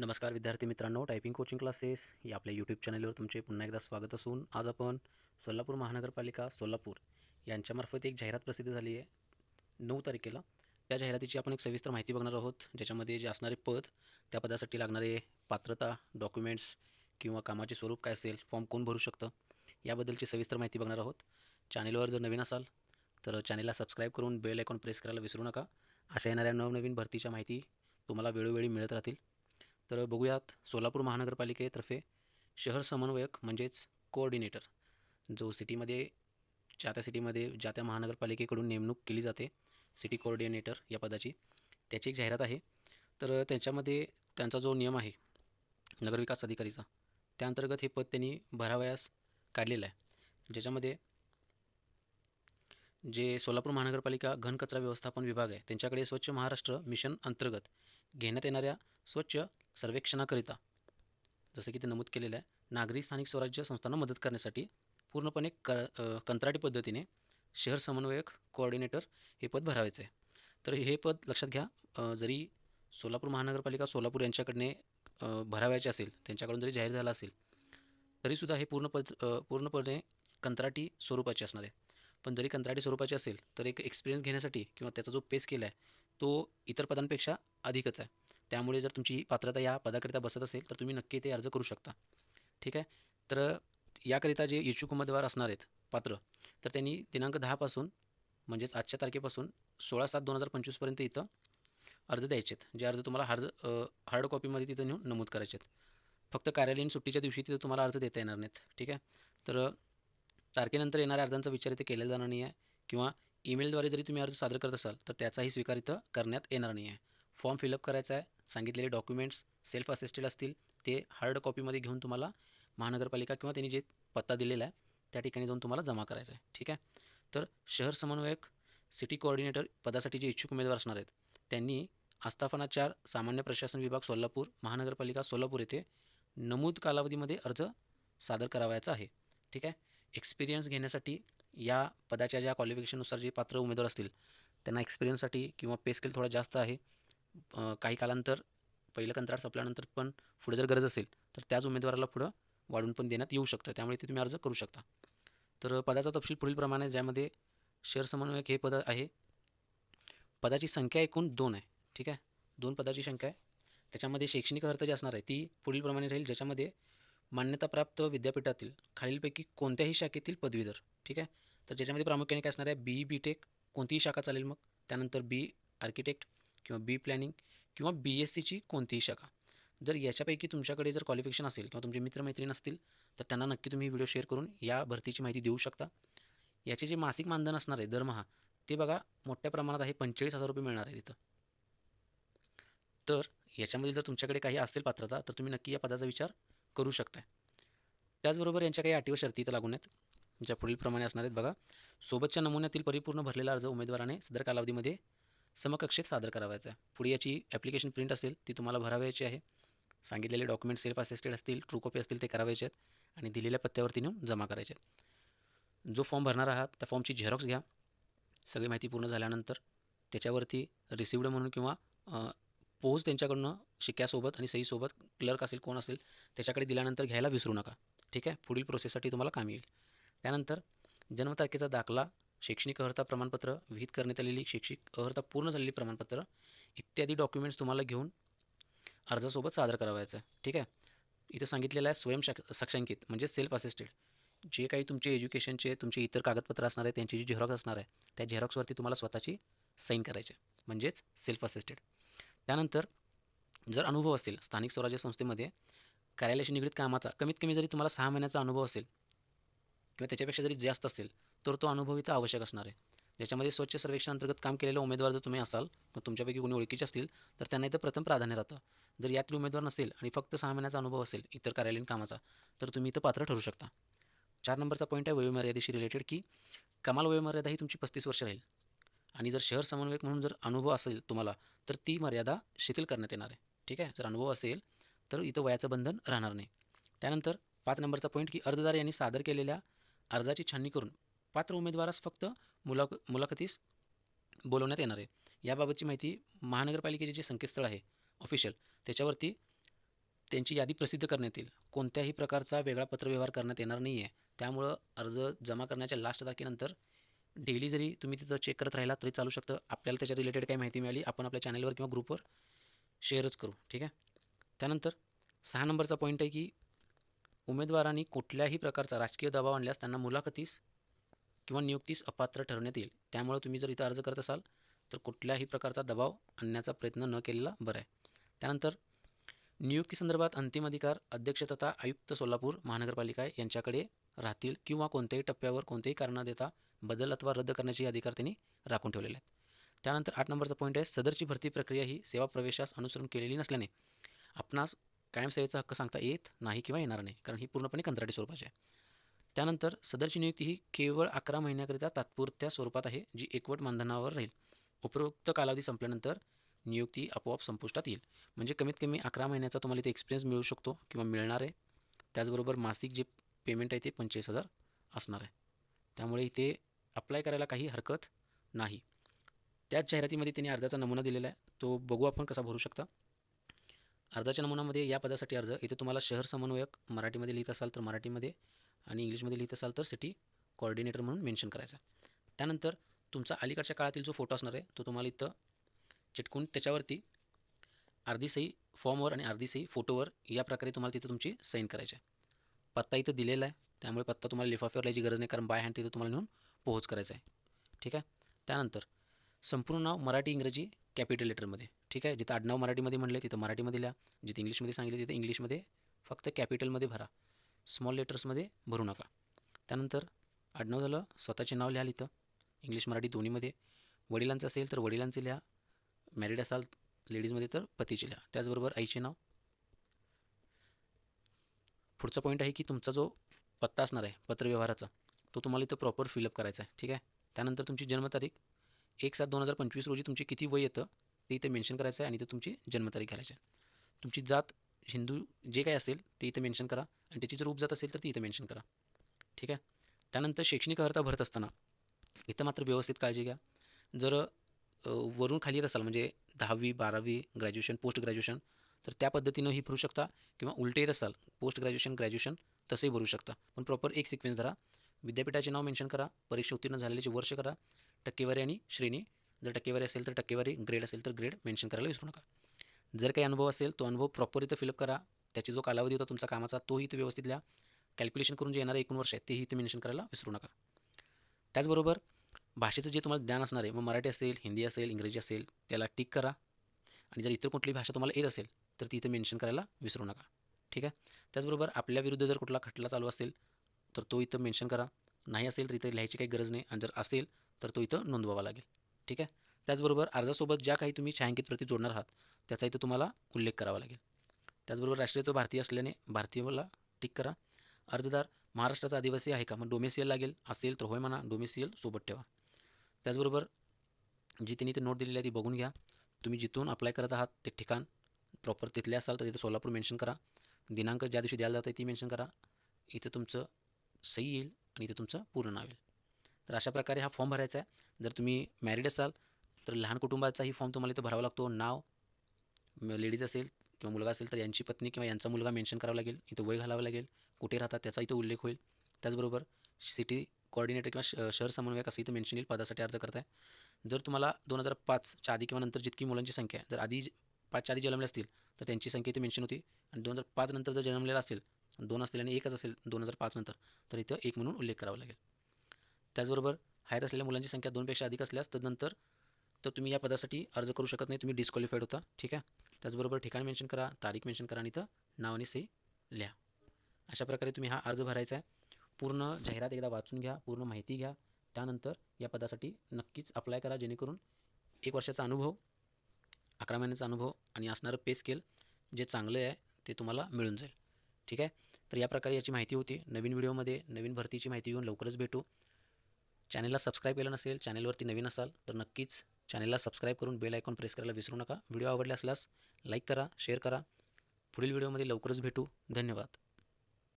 नमस्कार विद्यार्थी मित्रांनो. टायपिंग कोचिंग क्लासेस या आपल्या यूट्यूब चॅनलवर तुमचे पुन्हा एकदा स्वागत असून आज आपण सोलापूर महानगरपालिका सोलापूर यांच्यामार्फत एक जाहिरात प्रसिद्ध झाली आहे. नऊ तारखेला. त्या जाहिरातीची आपण एक सविस्तर माहिती बघणार आहोत. ज्याच्यामध्ये जे असणारे पद त्या पदासाठी लागणारे पात्रता डॉक्युमेंट्स किंवा कामाचे स्वरूप काय असेल फॉर्म कोण भरू शकतं याबद्दलची सविस्तर माहिती बघणार आहोत. चॅनेलवर जर नवीन असाल तर चॅनेलला सबस्क्राईब करून बेल आयकॉन प्रेस करायला विसरू नका. अशा येणाऱ्या नवनवीन भरतीच्या माहिती तुम्हाला वेळोवेळी मिळत राहतील. तर बघूयात सोलापूर महानगरपालिकेतर्फे शहर समन्वयक म्हणजेच कोऑर्डिनेटर जो सिटीमध्ये ज्या त्या सिटीमध्ये ज्या त्या महानगरपालिकेकडून नेमणूक केली जाते सिटी कोऑर्डिनेटर या पदाची त्याची एक जाहिरात आहे. तर त्याच्यामध्ये त्यांचा जो नियम आहे नगरविकास अधिकारीचा त्या अंतर्गत हे पद त्यांनी भरावयास काढलेलं आहे. ज्याच्यामध्ये जे सोलापूर महानगरपालिका घनकचरा व्यवस्थापन विभाग आहे त्यांच्याकडे स्वच्छ महाराष्ट्र मिशन अंतर्गत घेण्यात येणाऱ्या स्वच्छ सर्वेक्षणाकरिता. जसं की ते नमूद केलेलं आहे. नागरी स्थानिक स्वराज्य संस्थांना मदत करण्यासाठी पूर्णपणे क कंत्राटी पद्धतीने शहर समन्वयक कोऑर्डिनेटर हे पद भरावायचं आहे तर हे पद लक्षात घ्या जरी सोलापूर महानगरपालिका सोलापूर यांच्याकडने भरावायचे असेल त्यांच्याकडून जरी जाहीर झाला असेल तरीसुद्धा हे पूर्ण पद पूर्णपणे कंत्राटी स्वरूपाचे असणार आहे. पण जरी कंत्राटी स्वरूपाचे असेल तर एक एक्सपिरियन्स घेण्यासाठी किंवा त्याचा जो पेस केला आहे तो इतर पदांपेक्षा अधिकच आहे. त्यामुळे जर तुमची पात्रता या पदाकरिता बसत असेल तर तुम्ही नक्की ते अर्ज करू शकता. ठीक आहे? तर याकरिता जे इच्छुक उमेदवार असणार आहेत पात्र तर त्यांनी दिनांक दहापासून म्हणजेच आजच्या तारखेपासून सोळा सात दोन हजार पंचवीसपर्यंत इथं अर्ज द्यायचे आहेत. जे अर्ज तुम्हाला हार्ज हार्ड कॉपीमध्ये तिथं नेऊन नमूद करायचे आहेत. फक्त कार्यालयीन सुट्टीच्या दिवशी तिथं तुम्हाला अर्ज देता येणार नाहीत. ठीक आहे? तर तारखेनंतर येणाऱ्या अर्जांचा विचार इथे केला जाणार नाही आहे किंवा ईमेलद्वारे जरी तुम्ही अर्ज सादर करत असाल तर त्याचाही स्वीकार इथं करण्यात येणार नाही आहे फॉर्म फिलअप करायचा आहे. सांगितलेले डॉक्युमेंट्स सेल्फ असिस्टेड असतील ते हार्ड कॉपीमध्ये घेऊन तुम्हाला महानगरपालिका किंवा त्यांनी जे पत्ता दिलेला आहे त्या ठिकाणी जाऊन तुम्हाला जमा करायचा आहे. ठीक आहे? तर शहर समन्वयक सिटी कोऑर्डिनेटर पदासाठी जे इच्छुक उमेदवार असणार आहेत त्यांनी आस्थापना चार सामान्य प्रशासन विभाग सोलापूर महानगरपालिका सोलापूर येथे नमूद कालावधीमध्ये अर्ज सादर करावयाचा आहे. ठीक आहे? एक्सपिरियन्स घेण्यासाठी या पदाच्या ज्या क्वालिफिकेशननुसार जे पात्र उमेदवार असतील त्यांना एक्सपिरियन्ससाठी किंवा पे स्केल थोडा जास्त आहे. काही कालांतर पहिलं कंत्राट संपल्यानंतर पण पुढे जर गरज असेल तर त्याच उमेदवाराला पुढं वाढून पण देण्यात येऊ शकतं. त्यामुळे ते तुम्ही अर्ज करू शकता. तर पदाचा तपशील पुढीलप्रमाणे ज्यामध्ये शहर समन्वयक हे पद आहे. पदाची संख्या एकूण दोन आहे. ठीक आहे? दोन पदाची संख्या आहे. त्याच्यामध्ये शैक्षणिक अर्थ जी असणार आहे ती पुढीलप्रमाणे राहील ज्याच्यामध्ये मान्यताप्राप्त विद्यापीठातील खालीलपैकी कोणत्याही शाखेतील पदवीधर. ठीक आहे? तर ज्याच्यामध्ये प्रामुख्याने काय असणार आहे? बी बी टेक कोणतीही शाखा चालेल मग. त्यानंतर बी आर्किटेक्ट किंवा बी प्लॅनिंग किंवा बी एस सीची कोणतीही शाखा. जर याच्यापैकी तुमच्याकडे जर क्वालिफिकेशन असेल किंवा तुमचे मित्रमैत्रीण असतील तर त्यांना नक्की तुम्ही व्हिडिओ शेअर करून या भरतीची माहिती देऊ शकता. याचे जे मासिक मानधन असणार आहे दरमहा ते बघा मोठ्या प्रमाणात आहे पंचेचाळीस हजार रुपये मिळणार आहे तिथं. तर याच्यामध्ये जर तुमच्याकडे काही असेल पात्रता तर तुम्ही नक्की या पदाचा विचार करू शकता त्याचबरोबर यांच्या काही अटी व शर्ती इथं लागून आहेत. ज्या पुढीलप्रमाणे असणार आहेत बघा. सोबतच्या नमुन्यातील परिपूर्ण भरलेला अर्ज उमेदवाराने सदर कालावधीमध्ये समकक्षेत सादर करावायचा आहे. पुढे याची ॲप्लिकेशन प्रिंट असेल ती तुम्हाला भरावायची आहे. सांगितलेले डॉक्युमेंट सेल्फ असिस्टेड असतील ट्रू कॉपी असतील ते करावायचे आहेत. आणि दिलेल्या पत्त्यावरती नेऊन जमा करायचे आहेत. जो फॉर्म भरणार आहात त्या फॉर्मची झेरॉक्स घ्या. सगळी माहिती पूर्ण झाल्यानंतर त्याच्यावरती रिसिवड म्हणून किंवा पोच त्यांच्याकडनं शिक्क्यासोबत आणि सहीसोबत क्लर्क असेल कोण असेल त्याच्याकडे दिल्यानंतर घ्यायला विसरू नका. ठीक आहे? पुढील प्रोसेससाठी तुम्हाला काम येईल. त्यानंतर जन्मतारखेचा दाखला शैक्षणिक अर्हता प्रमाणपत्र विहित करण्यात आलेली शैक्षणिक अर्हता पूर्ण झालेली प्रमाणपत्र इत्यादी डॉक्युमेंट्स तुम्हाला घेऊन अर्जासोबत सादर करावायचं आहे. ठीक आहे? इथं सांगितलेलं आहे स्वयं सक्षांकित म्हणजे सेल्फ असिस्टेड जे काही तुमचे एज्युकेशनचे तुमचे इतर कागदपत्र असणार आहे त्यांची जी झेरॉक्स असणार आहे त्या झेरॉक्सवरती तुम्हाला स्वतःची साईन करायचे म्हणजेच सेल्फ असिस्टेड त्यानंतर जर अनुभव असेल स्थानिक स्वराज्य संस्थेमध्ये कार्यालयाशी निगडीत कामाचा कमीत कमी जरी तुम्हाला सहा महिन्याचा अनुभव असेल किंवा त्याच्यापेक्षा जरी जास्त असेल तर तो अनुभव इथं आवश्यक असणार आहे. ज्याच्यामध्ये स्वच्छ सर्वेक्षण अंतर्गत काम केलेले उमेदवार जर तुम्ही असाल किंवा तुमच्यापैकी कोणी ओळखीचे असतील तर त्यांना इथं प्रथम प्राधान्य राहतं. जर यातील उमेदवार नसेल आणि फक्त सहा महिन्याचा अनुभव असेल इतर कार्यालयीन कामाचा तर तुम्ही इथं पात्र ठरू शकता. चार नंबरचा पॉईंट आहे वयोमर्यादेशी रिलेटेड की कमाल वयोमर्यादा ही तुमची पस्तीस वर्ष राहील. आणि जर शहर समन्वयक म्हणून जर अनुभव असेल तुम्हाला तर ती मर्यादा शिथिल करण्यात येणार आहे. ठीक आहे? जर अनुभव असेल तर इथं वयाचं बंधन राहणार नाही. त्यानंतर पाच नंबरचा पॉईंट की अर्जदार यांनी सादर केलेल्या अर्जाची छाननी करून पात्र उमेदवारास फक्त मुलाक मुलाखतीस बोलवण्यात येणार आहे. याबाबतची माहिती महानगरपालिकेचे जे संकेतस्थळ आहे ऑफिशियल त्याच्यावरती त्यांची यादी प्रसिद्ध करण्यात येईल. कोणत्याही प्रकारचा वेगळा पत्रव्यवहार करण्यात येणार नाही आहे त्यामुळं अर्ज जमा करण्याच्या लास्ट तारखेनंतर डेली जरी तुम्ही तिथं चेक करत राहिला तरी चालू शकतं. आपल्याला त्याच्या रिलेटेड काही माहिती मिळाली आपण आपल्या चॅनलवर किंवा ग्रुपवर शेअरच करू. ठीक आहे? त्यानंतर सहा नंबरचा पॉईंट आहे की उमेदवारांनी कुठल्याही प्रकारचा राजकीय दबाव आणल्यास त्यांना मुलाखतीस किंवा नियुक्तीस अपात्र ठरवण्यात येईल. त्यामुळे तुम्ही जर इथं अर्ज करत असाल तर कुठल्याही प्रकारचा दबाव आणण्याचा प्रयत्न न केलेला बरं आहे. त्यानंतर नियुक्तीसंदर्भात अंतिम अधिकार अध्यक्ष तथा आयुक्त सोलापूर महानगरपालिका यांच्याकडे राहतील किंवा कोणत्याही टप्प्यावर कोणतेही कारण देता बदल अथवा रद्द करण्याचे अधिकार त्यांनी राखून ठेवलेले आहेत. त्यानंतर आठ नंबरचा पॉईंट आहे सदरची भरती प्रक्रिया ही सेवा प्रवेशास अनुसरून केलेली नसल्याने आपणास कायमसेवेचा हक्क सांगता येत नाही किंवा येणार नाही कारण ही पूर्णपणे कंत्राटी स्वरूपाची आहे. त्यानंतर सदरची नियुक्ती ही केवळ अकरा महिन्याकरिता तात्पुरत्या स्वरूपात आहे जी एकवट मानधनावर राहील. उपरोक्त कालावधी संपल्यानंतर नियुक्ती आपोआप संपुष्टात येईल. म्हणजे कमीत कमी अकरा महिन्याचा तुम्हाला इथे एक्सपिरियन्स मिळू शकतो किंवा मिळणार आहे. त्याचबरोबर मासिक जे पेमेंट आहे ते पंचवीस हजार असणार आहे. त्यामुळे इथे अप्लाय करायला काही हरकत नाही. त्याच जाहिरातीमध्ये त्यांनी अर्जाचा नमुना दिलेला आहे. तो बघू आपण कसा भरू शकता. अर्जाच्या नमुनामध्ये या पदासाठी अर्ज. इथे तुम्हाला शहर समन्वयक मराठीमध्ये लिहित असाल तर मराठीमध्ये आणि इंग्लिशमध्ये लिहित असाल तर सिटी कोऑर्डिनेटर म्हणून मेन्शन करायचा. त्यानंतर तुमचा अलीकडच्या काळातील जो फोटो असणार आहे तो तुम्हाला इथं चिटकून त्याच्यावरती अर्धी सही फॉर्मवर आणि अर्धी सही फोटोवर या प्रकारे तुम्हाला तिथं तुमची साईन करायची आहे. पत्ता इथं दिलेला आहे. त्यामुळे पत्ता तुम्हाला लिफाफ्यावर लिहायची गरज नाही कारण बाय हँड तिथं तुम्हाला नेऊन पोहोच करायचा आहे. ठीक आहे? त्यानंतर संपूर्ण नाव मराठी इंग्रजी कॅपिटल लेटरमध्ये ठीक आहे? जिथं आडनाव मराठीमध्ये म्हणले तिथं मराठीमध्ये लिहा. जिथे इंग्लिशमध्ये सांगितले तिथं इंग्लिशमध्ये फक्त कॅपिटलमध्ये भरा. स्मॉल लेटर्समध्ये भरू नका. त्यानंतर आडनाव झालं स्वतःचे नाव लिहाल इथं इंग्लिश मराठी दोन्हीमध्ये. वडिलांचं असेल तर वडिलांचे लिहा. मॅरिड असाल लेडीजमध्ये तर पतीचे लिहा. त्याचबरोबर आईचे नाव. पुढचा पॉईंट आहे की तुमचा जो पत्ता असणार आहे पत्रव्यवहाराचा तो तुम्हाला इथं प्रॉपर फिलअप करायचा आहे. ठीक आहे? त्यानंतर तुमची जन्मतारीख. एक सात दोन हजार पंचवीस रोजी तुमची किती वय येतं ते इथे मेन्शन करायचं आहे आणि ते तुमची जन्मतारीख घालायची आहे. तुमची जात हिंदू जे काही असेल ते इथं मेन्शन करा आणि त्याची जर उपजात असेल तर ती इथं मेन्शन करा. ठीक आहे? त्यानंतर शैक्षणिक अर्हता भरत असताना इथं मात्र व्यवस्थित काळजी घ्या. जर वरून खाली येत असाल म्हणजे दहावी बारावी ग्रॅज्युएशन पोस्ट ग्रॅज्युएशन तर त्या पद्धतीनं ही भरू शकता किंवा उलटे येत असाल पोस्ट ग्रॅज्युएशन ग्रॅज्युएशन तसंही भरू शकता. पण प्रॉपर एक सिक्वेन्स धरा. विद्यापीठाचे नाव मेन्शन करा. परीक्षा उत्तीर्ण झालेल्याचे वर्ष करा. टक्केवारी आणि श्रेणी. जर टक्केवारी असेल तर टक्केवारी ग्रेड असेल तर ग्रेड मेन्शन करायला विसरू नका. जर काही अनुभव असेल तो अनुभव प्रॉपर इथं फिलअप करा. त्याची जो कालावधी होता तुमचा कामाचा तोही इथं व्यवस्थित लिहा. कॅल्क्युलेशन करून जे येणारे एकूण वर्ष आहे तेही इथं मेन्शन करायला विसरू नका. त्याचबरोबर भाषेचं जे तुम्हाला ज्ञान असणार आहे मग मराठी असेल हिंदी असेल इंग्रजी असेल त्याला टिक करा. आणि जर इतर कुठली भाषा तुम्हाला येत असेल तर ती इथं मेन्शन करायला विसरू नका. ठीक आहे? त्याचबरोबर आपल्या विरुद्ध जर कुठला खटला चालू असेल तर तो इथं मेन्शन करा. नाही असेल तर इथं लिहायची काही गरज नाही. आणि जर असेल तर तो इथं नोंदवावा लागेल. ठीक आहे? त्याचबरोबर अर्जासोबत ज्या काही तुम्ही छायांकित प्रती जोडणार आहात त्याचा इथं तुम्हाला उल्लेख करावा लागेल. त्याचबरोबर राष्ट्रीयत्व भारतीय असल्याने भारतीयला टिक करा. अर्जदार महाराष्ट्राचा आदिवासी आहे का? मग डोमेसियल लागेल. असेल तर होय म्हणा डोमेसियल सोबत ठेवा. त्याचबरोबर जी त्यांनी ते नोट दिलेली आहे ती बघून घ्या. तुम्ही जिथून अप्लाय करत आहात ते ठिकाण प्रॉपर तिथले असाल तर तिथं सोलापूर मेन्शन करा. दिनांक ज्या दिवशी द्यायला जातं ती मेन्शन करा. इथं तुमचं सही येईल आणि इथं तुमचं पूर्ण नाव येईल. तर अशा प्रकारे हा फॉर्म भरायचा आहे. जर तुम्ही मॅरिड असाल तर लहान कुटुंबाचाही फॉर्म तुम्हाला इथं भरावा लागतो. नाव लेडीज असेल किंवा मुलगा असेल तर यांची पत्नी किंवा यांचा मुलगा मेन्शन करावा लागेल. इथं वय घालावं लागेल. कुठे राहतात त्याचा इथं उल्लेख होईल. त्याचबरोबर सिटी कोऑर्डिनेटर किंवा शहर समन्वयक असं इथं मेन्शन येईल. पदासाठी अर्ज करताय. जर तुम्हाला दोन हजार पाचच्या आधी किंवा नंतर जितकी मुलांची संख्या जर आधी पाचच्या आधी जन्मले असतील तर त्यांची संख्या इथे मेन्शन होती. आणि दोन हजार पाच नंतर जर जन्मलेला असेल दोन असतील आणि एकच असेल दोन हजार पाच नंतर तर इथं एक म्हणून उल्लेख करावा लागेल. त्याचबरोबर हयात असलेल्या मुलांची संख्या दोनपेक्षा अधिक असल्यास तर नंतर तर तुम्ही या पदासाठी अर्ज करू शकत नाही तुम्ही डिस्क्वालिफाईड होता. ठीक आहे? त्याचबरोबर ठिकाण मेन्शन करा तारीख मेन्शन करा आणि इथं नाव आणि सही लिहा. अशा प्रकारे तुम्ही हा अर्ज भरायचा आहे. पूर्ण जाहिरात एकदा वाचून घ्या पूर्ण माहिती घ्या. त्यानंतर या पदासाठी नक्कीच अप्लाय करा जेणेकरून एक वर्षाचा अनुभव अकरा महिन्याचा अनुभव आणि असणारं पे स्केल जे चांगलं आहे ते तुम्हाला मिळून जाईल. ठीक आहे? तर या प्रकारे याची माहिती होती. नवीन व्हिडिओमध्ये नवीन भरतीची माहिती घेऊन लवकरच भेटू. चॅनलला सबस्क्राईब केलं नसेल चॅनलवरती नवीन असाल तर नक्कीच चॅनलला सबस्क्राईब करून बेल आयकॉन प्रेस करायला विसरू नका. व्हिडिओ आवडला असल्यास लाईक करा शेअर करा. पुढील व्हिडिओमध्ये लवकरच भेटू. धन्यवाद.